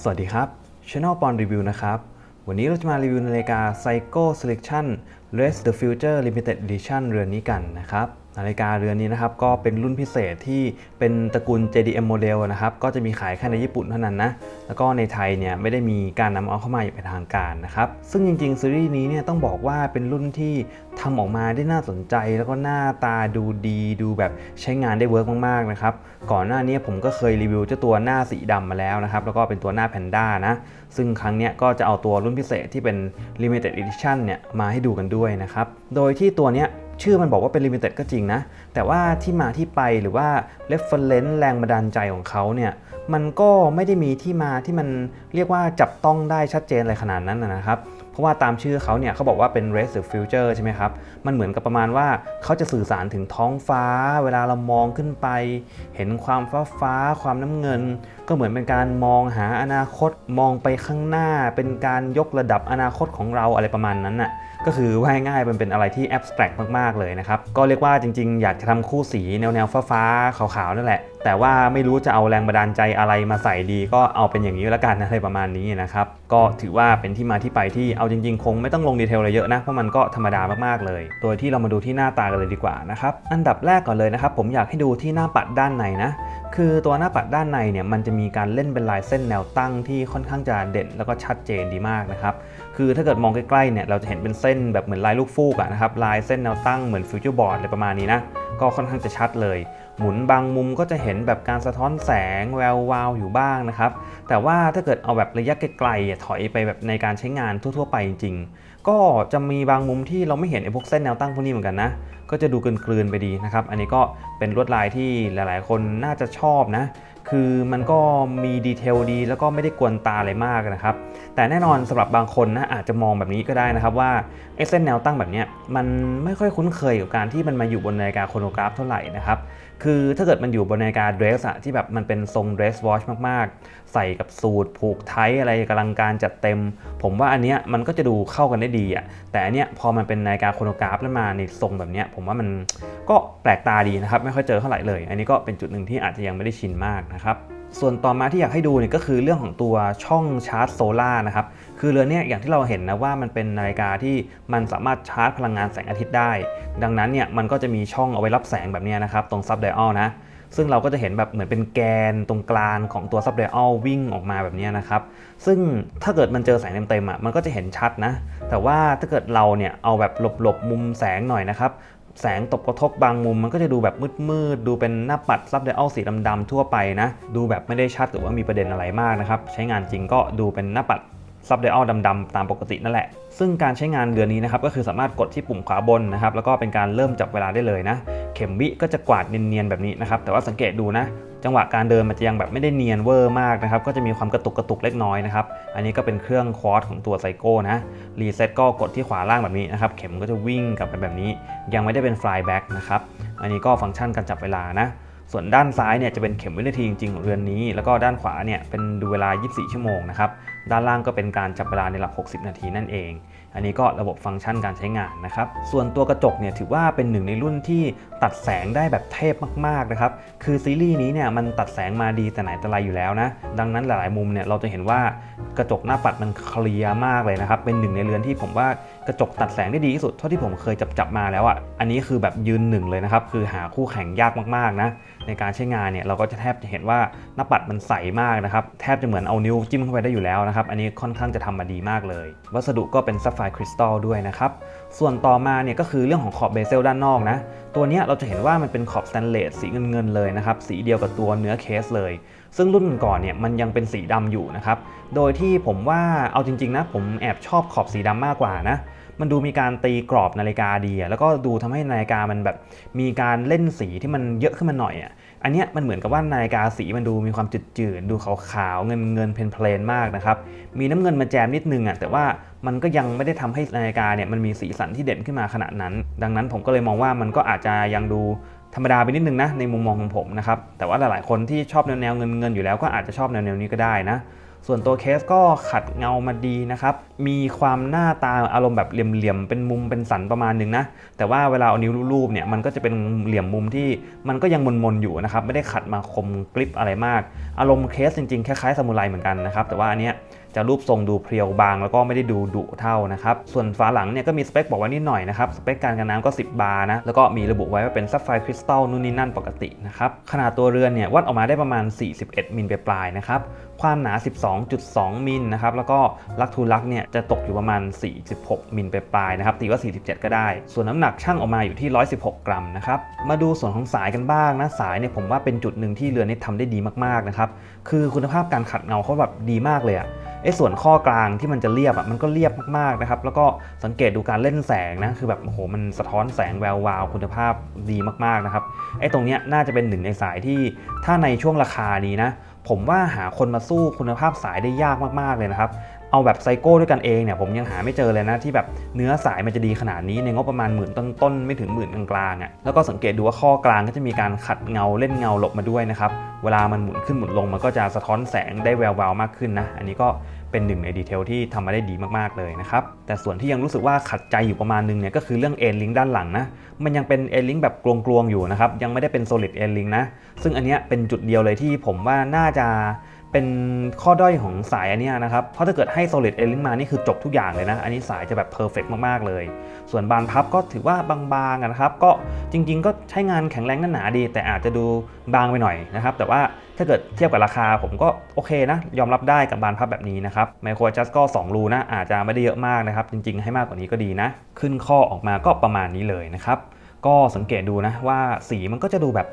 สวัสดีครับ Channel ปอนรีวิวนะครับ วันนี้เราจะมารีวิวนาฬิกา Psycho Selection Race the Future Limited Edition เรือนนี้กันนะครับ นาฬิกาเรือนนี้นะครับก็เป็นรุ่นพิเศษที่เป็นตระกูล JDM Model นะครับก็จะมีขายแค่ในญี่ปุ่นเท่านั้นนะแล้วก็ในไทยเนี่ยไม่ได้มีการนำเอาเข้ามาอย่างเป็นทางการนะครับซึ่งจริงๆซีรีส์นี้เนี่ยต้องบอกว่าเป็นรุ่นที่ทำออกมาได้น่าสนใจ แล้วก็หน้าตาดูดีดูแบบใช้งานได้เวิร์กมากๆนะครับก่อนหน้านี้ผมก็เคยรีวิวเจ้าตัวหน้าสีดำมาแล้วนะครับแล้วก็เป็นตัวหน้าแพนด้านะซึ่งครั้งเนี้ยก็จะเอาตัวรุ่นพิเศษที่เป็น Limited Edition เนี่ยมาให้ดูกันด้วยนะครับโดยที่ตัวเนี้ย ชื่อมันบอกว่าเป็น Limited ก็จริงนะ แต่ว่าที่มาที่ไปหรือว่า reference แรงบันดาลใจของเขาเนี่ย มันก็ไม่ได้มีที่มาที่มันเรียกว่าจับต้องได้ชัดเจนอะไรขนาดนั้นนะนะครับ เพราะว่าตามชื่อเขาเนี่ยเขาบอกว่าเป็น race the future ใช่ไหมครับ มันเหมือนกับประมาณว่าเขาจะสื่อสารถึงท้องฟ้า เวลาเรามองขึ้นไป เห็นความฟ้าฟ้า ความน้ำเงิน ก็เหมือนเป็นการมองหาอนาคต มองไปข้างหน้า เป็นการยกระดับอนาคตของเราอะไรประมาณนั้นน่ะ ก็คือว่าง่ายๆมันเป็นอะไรที่ abstract มากๆเลยนะครับ ก็เรียกว่าจริงๆ อยากจะทำคู่สีแนวๆฟ้าๆขาวๆนั่นแหละ แต่ว่าไม่รู้จะเอาแรงบันดาลใจอะไรมาใส่ดี ก็เอาเป็นอย่างนี้ล้วกันอะไรประมาณนี้นะครับ ก็ถือว่าเป็นที่มาที่ไปที่เอาจริงๆ คงไม่ต้องลงดีเทลอะไรเยอะนะ เพราะมันก็ธรรมดามากๆเลย โดยที่เรามาดูที่หน้าตากันเลยดีกว่านะครับ อันดับแรกก่อนเลยนะครับ ผมอยากให้ดูที่หน้าปัดด้านในนะ คือตัวหน้าปัดด้านในเนี่ยมันจะมีการเล่นเป็นลายเส้นแนวตั้งที่ค่อนข้างจะเด่นแล้วก็ชัดเจนดีมากนะครับคือถ้าเกิดมองใกล้ๆเนี่ยเราจะเห็นเป็นเส้นแบบเหมือนลายลูกฟูกอะนะครับลายเส้นแนวตั้งเหมือนฟิวเจอร์บอร์ดอะไรประมาณนี้นะก็ค่อนข้างจะชัดเลย หมุนบางมุมก็จะเห็นแบบการสะท้อนแสงแวววาวอยู่บ้างนะครับ แต่ว่าถ้าเกิดเอาแบบระยะไกลๆถอยไปแบบในการใช้งานทั่ว ๆ ไปจริง ๆ ก็จะมีบางมุมที่เราไม่เห็นไอ้พวกเส้นแนวตั้งพวกนี้เหมือนกันนะ ก็จะดูกลืนๆไปดีนะครับ อันนี้ก็เป็นลวดลายที่หลายๆ คนน่าจะชอบนะคือมันก็มีดีเทลดีแล้วก็ไม่ได้กวนตาอะไรมากนะครับ แต่แน่นอนสำหรับบางคนนะอาจจะมองแบบนี้ก็ได้นะครับว่าไอ้เส้นแนวตั้งแบบนี้มันไม่ค่อยคุ้นเคยกับการที่มันมาอยู่บนนาฬิกาโครโนกราฟเท่าไหร่นะครับคือถ้าเกิดมันอยู่บนนาฬิกาเดรสอะที่แบบมันเป็นทรงเดรสวอชมากๆ ใส่กับสูทผูกไทยอะไรกำลังการจัดเต็ม ผมว่าอันเนี้ยมันก็จะดูเข้ากันได้ดีอะแต่อันเนี้ยพอมันเป็นนาฬิกาโครโนกราฟแล้วมาในทรงแบบเนี้ยผมว่ามันก็แปลกตาดีนะครับ ไม่ค่อยเจอเท่าไหร่เลย อันนี้ก็เป็นจุดหนึ่งที่อาจจะยังไม่ได้ชินมากนะครับ ส่วนต่อมาที่อยากให้ดูเนี่ยก็คือเรื่องของตัวช่องชาร์จโซล่านะครับคือเรือนเนี่ยอย่างที่เราเห็นนะว่ามันเป็นนาฬิกาที่มันสามารถชาร์จพลังงานแสงอาทิตย์ได้ ดังนั้นเนี่ยมันก็จะมีช่องเอาไว้รับแสงแบบนี้นะครับตรงซับไดอัลนะซึ่งเราก็จะเห็นแบบเหมือนเป็นแกนตรงกลางของตัวซับไดอัลวิ่งออกมาแบบนี้นะครับ ซึ่งถ้าเกิดมันเจอแสงเต็มๆอะมันก็จะเห็นชัดนะ แต่ว่าถ้าเกิดเราเนี่ยเอาแบบหลบๆมุมแสงหน่อยนะครับ แสงตกกระทบบางมุมมันก็จะดูแบบมืดๆ ดูเป็นหน้าปัดซับไดอัลสีดำๆทั่วไปนะ ดูแบบไม่ได้ชัดหรือว่ามีประเด็นอะไรมากนะครับ ใช้งานจริงก็ดูเป็นหน้าปัดซับไดอัลดำๆ ตามปกตินั่นแหละ ซึ่งการใช้งานเรือนนี้นะครับก็คือสามารถกดที่ปุ่มขวาบนนะครับ แล้วก็เป็นการเริ่มจับเวลาได้เลยนะ เข็มวิก็จะกวาดเนียนๆ แบบนี้นะครับ แต่ว่าสังเกตดูนะ จังหวะการเดินมันจะยังแบบไม่ได้เนียนเวอร์มากนะครับ ก็จะมีความกระตุกกระตุกเล็กน้อยนะครับ อันนี้ก็เป็นเครื่องคอร์สของตัวไซโก้นะ รีเซ็ตก็กดที่ขวาล่างแบบนี้นะครับ เข็มก็จะวิ่งกลับไปแบบนี้ ยังไม่ได้เป็นฟลายแบ็กนะครับ อันนี้ก็ฟังก์ชันการจับเวลานะ ส่วนด้านซ้ายเนี่ยจะเป็นเข็มวินาทีจริงๆของเรือนนี้ แล้วก็ด้านขวาเนี่ยเป็นดูเวลา 24 ชั่วโมงนะครับ ด้านล่างก็เป็นการจับเวลาในหลัก 60 นาทีนั่นเอง อันนี้ก็ระบบฟังก์ชันการใช้งานนะครับ ส่วนตัวกระจกเนี่ยถือว่าเป็นหนึ่งในรุ่นที่ตัดแสงได้แบบเทพมากๆนะครับ คือซีรีส์นี้เนี่ยมันตัดแสงมาดีแต่ไหนแต่ไรอยู่แล้วนะ ดังนั้นหลายๆมุมเนี่ยเราจะเห็นว่ากระจกหน้าปัดมันเคลียร์มากเลยนะครับ เป็นหนึ่งในเรือนที่ผมว่า กระจกตัดแสงได้ดีที่สุดเท่าที่ผมเคยจับจับมาแล้วอะ่ะ อันนี้คือแบบยืนหนึ่งเลยนะครับ คือหาคู่แข่งยากมากๆนะ ในการใช้งานเนี่ยเราก็จะแทบจะเห็นว่าหน้าปัดมันใสมากนะครับ แทบจะเหมือนเอานิ้วจิ้มเข้าไปได้อยู่แล้วนะครับ อันนี้ค่อนข้างจะทำมาดีมากเลย วัสดุก็เป็นซัฟไฟคริสตัลด้วยนะครับ ส่วนต่อมาเนี่ยก็คือเรื่องของขอบเบเซลด้านนอกนะ ตัวนี้เราจะเห็นว่ามันเป็นขอบสแตนเลสสีเงินๆเลยนะครับ สีเดียวกับตัวเนื้อเคสเลย ซึ่งรุ่นก่อนเนี่ยมันยังเป็นสีดำอยู่นะครับ โดยที่ผมว่าเอาจริงๆนะผมแอบชอบขอบสีดำมากกว่านะ มันดูมีการตีกรอบนาฬิกาดีอะแล้วก็ดูทำให้นาฬิกามันแบบมีการเล่นสีที่มันเยอะขึ้นมาหน่อยอะอันเนี้ยมันเหมือนกับว่านาฬิกาสีมันดูมีความจืดๆดูขาวๆเงินเงินเพลนๆมากนะครับมีน้ำเงินมาแจมนิดนึงอะแต่ว่ามันก็ยังไม่ได้ทำให้นาฬิกาเนี่ยมันมีสีสันที่เด่นขึ้นมาขนาดนั้น ดังนั้นผมก็เลยมองว่ามันก็อาจจะยังดูธรรมดาไปนิดนึงนะในมุมมองของผมนะครับแต่ว่าหลายๆคนที่ชอบแนวๆเงินๆอยู่แล้วก็อาจจะชอบแนวๆนี้ก็ได้นะ ส่วนตัวเคสก็ขัดเงามาดีนะครับ มีความหน้าตาอารมณ์แบบเหลี่ยมๆ เป็นมุมเป็นสันประมาณหนึ่งนะ แต่ว่าเวลาเอานิ้วรูปเนี่ยมันก็จะเป็นเหลี่ยมมุมที่มันก็ยังมนๆอยู่นะครับ ไม่ได้ขัดมาคมกริบอะไรมาก อารมณ์เคสจริงๆ คล้ายๆซามูไรเหมือนกันนะครับ แต่ว่าอันเนี้ย จะรูปทรงดูเพรียวบาง แล้วก็ไม่ได้ดูดุเท่านะครับ ส่วนฝาหลังเนี่ยก็มีสเปคบอกไว้นิดหน่อยนะครับ สเปคการกันน้ำก็ 10 บาร์นะ แล้วก็มีระบุไว้ว่าเป็นซัฟไฟคริสตัลนู่นนี่นั่นปกตินะครับ ขนาดตัวเรือนเนี่ยวัดออกมาได้ประมาณ 41 มิลปลายๆนะครับ ความหนา 12.2 มิลนะครับ แล้วก็ลักทูลักเนี่ยจะตกอยู่ประมาณ 46 มิลปลายๆนะครับ ตีว่า 47 ก็ได้ ส่วนน้ำหนักช่างออกมาอยู่ที่ 116 กรัมนะครับ มาดูส่วนของสายกันบ้างนะ สายเนี่ยผมว่าเป็นจุดหนึ่งที่เรือนนี้ทำได้ดีมากๆนะครับ คือคุณภาพการขัดเงาเขาแบบดีมากเลยอะ ไอ้ส่วนข้อกลางที่มันจะเรียบอะมันก็เรียบมากๆนะครับ แล้วก็สังเกตดูการเล่นแสงนะ คือแบบโอ้โหมันสะท้อนแสงแวววาวคุณภาพดีมากๆนะครับ ไอ้ตรงเนี้ยน่าจะเป็นหนึ่งในสายที่ถ้าในช่วงราคานี้นะ ผมว่าหาคนมาสู้คุณภาพสายได้ยากมากๆเลยนะครับ เอาแบบไซโก้ด้วยกันเองเนี่ยผมยังหาไม่เจอเลยนะที่แบบเนื้อสายมันจะดีขนาดนี้ในงบประมาณหมื่นต้นๆไม่ถึงหมื่นกลางๆอะแล้วก็สังเกตดูว่าข้อกลางก็จะมีการขัดเงาเล่นเงาหลบมาด้วยนะครับเวลามันหมุนขึ้นหมุนลงมันก็จะสะท้อนแสงได้แวววาวมากขึ้นนะอันนี้ก็เป็นหนึ่งในดีเทลที่ทำมาได้ดีมากๆเลยนะครับแต่ส่วนที่ยังรู้สึกว่าขัดใจอยู่ประมาณนึงเนี่ยก็คือเรื่องเอ็นลิงด้านหลังนะมันยังเป็นเอ็นลิงแบบกลวงๆอยู่นะครับยังไม่ได้เป็น solid เอ็นลิงนะซึ่งอันเนี้ยเป็นจุดเดียวเลยที่ผมว่าน่าจะ เป็นข้อด้อยของสายอันนี้นะครับ เพราะถ้าเกิดให้ solid e n d link มานี่คือจบทุกอย่างเลยนะ อันนี้สายจะแบบ perfect มาก ๆ เลย ส่วนบานพับก็ถือว่าบางๆนะครับ ก็จริง ๆ ก็ใช้งานแข็งแรงหนาดี แต่อาจจะดูบางไปหน่อยนะครับ แต่ว่าถ้าเกิดเทียบกับราคาผมก็โอเคนะ ยอมรับได้กับบานพับแบบนี้นะครับไมโครจัสก็ 2 รูนะอาจจะไม่ได้เยอะมากนะครับ จริง ๆ ให้มากกว่านี้ก็ดีนะ ขึ้นข้อออกมาก็ประมาณนี้เลยนะครับ ก็สังเกตดูนะว่าสีมันก็จะดูแบบ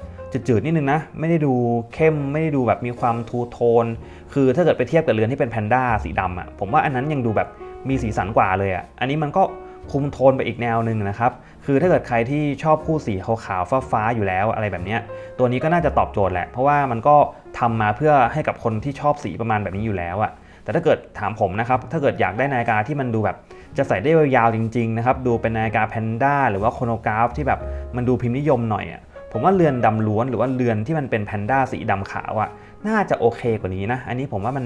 จืดๆนิดนึงนะ ไม่ได้ดูเข้มไม่ได้ดูแบบมีความทูโทน คือถ้าเกิดไปเทียบกับเรือนที่เป็นแพนด้าสีดำอะผมว่าอันนั้นยังดูแบบมีสีสันกว่าเลยอะอันนี้มันก็คุมโทนไปอีกแนวหนึ่งนะครับ คือถ้าเกิดใครที่ชอบคู่สีขาวๆฟ้าๆอยู่แล้วอะไรแบบเนี้ยตัวนี้ก็น่าจะตอบโจทย์แหละ เพราะว่ามันก็ทำมาเพื่อให้กับคนที่ชอบสีประมาณแบบนี้อยู่แล้วอะแต่ถ้าเกิดถามผมนะครับ ถ้าเกิดอยากได้นาฬิกาที่มันดูแบบ จะใส่ได้ยาวๆจริงๆนะครับดูเป็นนาฬิกาแพนด้าหรือว่าโคโนกราฟที่แบบมันดูพิมพ์นิยมหน่อยอะผมว่าเรือนดำล้วนหรือว่าเรือนที่มันเป็นแพนด้าสีดำขาวอะน่าจะโอเคกว่านี้นะ อันนี้ผมว่ามัน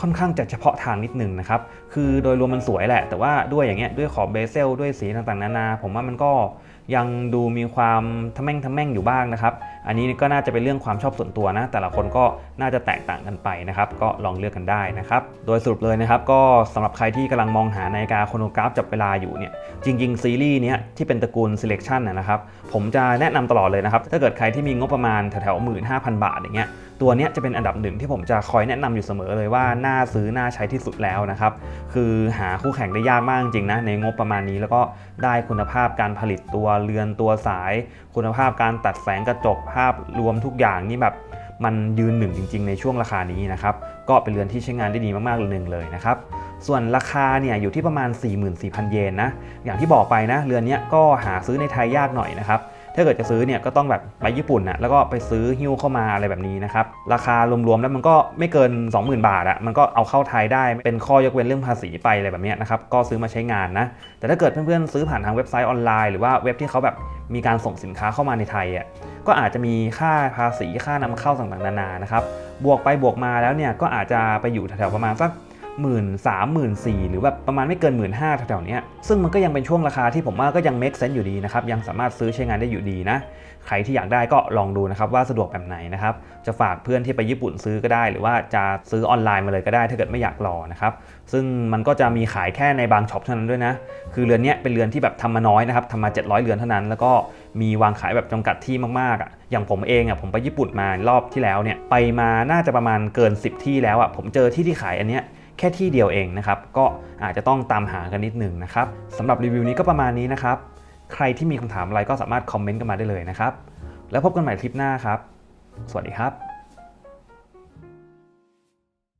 ค่อนข้างจะเฉพาะทางนิดนึงนะครับ คือโดยรวมมันสวยแหละ แต่ว่าด้วยอย่างเงี้ยด้วยขอบเบเซลด้วยสีต่างๆ นานา ผมว่ามันก็ยังดูมีความทะแม่งทะแม่งอยู่บ้างนะครับ อันนี้ก็น่าจะเป็นเรื่องความชอบส่วนตัวนะ แต่ละคนก็น่าจะแตกต่างกันไปนะครับ ก็ลองเลือกกันได้นะครับ โดยสรุปเลยนะครับ ก็สำหรับใครที่กำลังมองหานาฬิกาโครโนกราฟจับเวลาอยู่เนี่ย จริง ๆ ซีรีส์เนี้ยที่เป็นตระกูล selection นะนะครับ ผมจะแนะนำตลอดเลยนะครับ ถ้าเกิดใครที่มีงบประมาณแถวๆหมื่นห้าพันบาทอย่างเงี้ย ตัวเนี้ยจะเป็นอันดับหนึ่งที่ผมจะคอยแนะนำอยู่เสมอเลยว่าน่าซื้อน่าใช้ที่สุดแล้วนะครับ คือหาคู่แข่งได้ยากมากจริงๆนะในงบประมาณนี้แล้วก็ได้คุณภาพการผลิตตัวเรือนตัวสาย คุณภาพการตัดแสงกระจกภาพรวมทุกอย่างนี่แบบมันยืนหนึ่งจริง ๆ ในช่วงราคานี้นะครับ ก็เป็นเรือนที่ใช้งานได้ดีมากๆเลยหนึ่งเลยนะครับ ส่วนราคาเนี่ยอยู่ที่ประมาณ 44,000 เยนนะ อย่างที่บอกไปนะ เรือนนี้ก็หาซื้อในไทยยากหน่อยนะครับ ถ้าเกิดจะซื้อเนี่ยก็ต้องแบบไปญี่ปุ่นนะแล้วก็ไปซื้อหิ้วเข้ามาอะไรแบบนี้นะครับ ราคารวมๆแล้วมันก็ไม่เกิน 20,000 บาทอะมันก็เอาเข้าไทยได้เป็นข้อยกเว้นเรื่องภาษีไปอะไรแบบนี้นะครับก็ซื้อมาใช้งานนะแต่ถ้าเกิดเพื่อนๆซื้อผ่านทางเว็บไซต์ออนไลน์หรือว่าเว็บที่เขาแบบมีการส่งสินค้าเข้ามาในไทยอะก็อาจจะมีค่าภาษีค่านำเข้าต่างๆนานานะครับบวกไปบวกมาแล้วเนี่ยก็อาจจะไปอยู่แถวๆประมาณสัก หมื่นสามหมื่นสี่หรือแบบประมาณไม่เกินหมื่นห้าแถวๆนี้ซึ่งมันก็ยังเป็นช่วงราคาที่ผมว่าก็ยัง make sense อยู่ดีนะครับ ยังสามารถซื้อใช้งานได้อยู่ดีนะ ใครที่อยากได้ก็ลองดูนะครับว่าสะดวกแบบไหนนะครับ จะฝากเพื่อนที่ไปญี่ปุ่นซื้อก็ได้ หรือว่าจะซื้อออนไลน์มาเลยก็ได้ ถ้าเกิดไม่อยากรอนะครับ ซึ่งมันก็จะมีขายแค่ในบางช็อปเท่านั้นด้วยนะ คือเรือนนี้เป็นเรือนที่แบบทำมาน้อยนะครับทำมา 700 เรือนเท่านั้น แล้วก็มีวางขายแบบจำกัดที่มากๆอะ อย่างผมเองอะผมไปญี่ปุ่นมารอบที่แล้วเนี่ย ไปมาน่าจะประมาณเกิน 10 ที่แล้วอะ ผมเจอที่ที่ขายอันเนี้ย แค่ที่เดียวเองนะครับ ก็อาจจะต้องตามหากันนิดหนึ่งนะครับสำหรับรีวิวนี้ก็ประมาณนี้นะครับ ใครที่มีคำถามอะไรก็สามารถคอมเมนต์กันมาได้เลยนะครับ แล้วพบกันใหม่คลิปหน้าครับ สวัสดีครับ